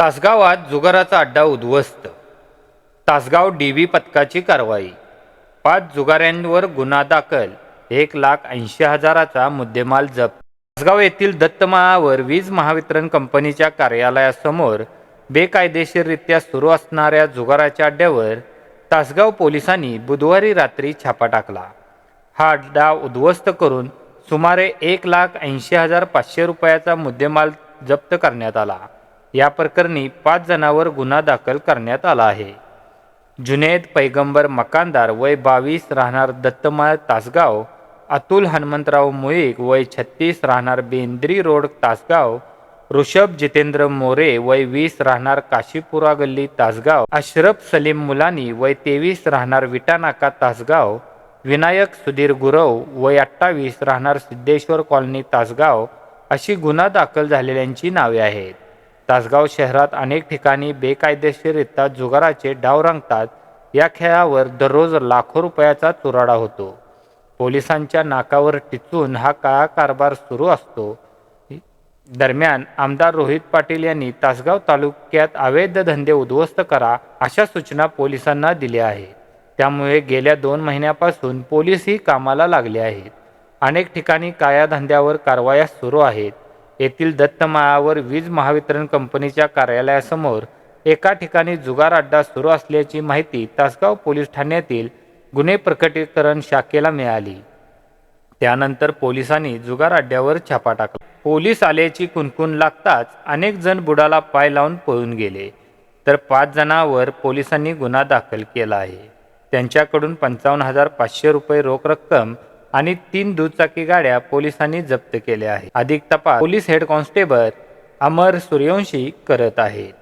तासगावात जुगाराचा अड्डा उद्ध्वस्त. Tasgaon D V पथकाची कारवाई. पाच जुगाऱ्यांवर गुन्हा दाखल. एक लाख ऐंशी हजाराचा मुद्देमाल जप्त. तासगाव येथील दत्तमाळावर वीज महावितरण कंपनीच्या कार्यालयासमोर बेकायदेशीररित्या सुरू असणाऱ्या जुगाराच्या अड्ड्यावर तासगाव पोलिसांनी बुधवारी रात्री छापा टाकला. हा अड्डा उद्ध्वस्त करून सुमारे एक लाख ऐंशी हजार पाचशे रुपयाचा मुद्देमाल जप्त करण्यात आला. या प्रकरणी पाच जणांवर गुन्हा दाखल करण्यात आला आहे. जुनेद पैगंबर मकानदार वय बावीस राहणार दत्तमाळ तासगाव अतुल हनुमंतराव मुळीक वय छत्तीस राहणार बेंद्री रोड तासगाव ऋषभ जितेंद्र मोरे वय वीस राहणार काशीपुरा गल्ली तासगाव अशरफ सलीम मुलानी वय तेवीस राहणार विटानाका तासगाव विनायक सुधीर गुरव वय अठ्ठावीस राहणार सिद्धेश्वर कॉलनी तासगाव अशी गुन्हा दाखल झालेल्यांची नावे आहेत. तासगाव शहरात अनेक ठिकाणी बेकायदेशीररित्या जुगाराचे डाव रंगतात. या खेळावर दररोज लाखो रुपयाचा चुराडा होतो. पोलिसांच्या नाकावर टिचून हा काळा कारभार सुरू असतो. दरम्यान आमदार रोहित पाटील यांनी तासगाव तालुक्यात अवैध धंदे उद्ध्वस्त करा अशा सूचना पोलिसांना दिल्या आहेत. त्यामुळे गेल्या दोन महिन्यापासून पोलीसही कामाला लागले आहेत. अनेक ठिकाणी काळ्या धंद्यावर कारवाया सुरू आहेत. येथील दत्तमाळावर वीज महावितरण कंपनीच्या कार्यालयासमोर एका ठिकाणी जुगार अड्डा सुरू असल्याची माहिती तासगाव पोलीस ठाण्यातील गुन्हे प्रकटीकरण शाखेला मिळाली. त्यानंतर पोलिसांनी जुगार अड्ड्यावर छापा टाकला. पोलीस आल्याची कुणकुण लागताच अनेक जण बुडाला पाय लावून पळून गेले. तर पाच जणांवर पोलिसांनी गुन्हा दाखल केला आहे. त्यांच्याकडून पंचावन्न हजार पाचशे रुपये रोख रक्कम आणि तीन दुचाकी गाड्या पोलिसांनी जप्त केल्या आहेत. अधिक तपास police head constable Amar Suryavanshi करत आहेत.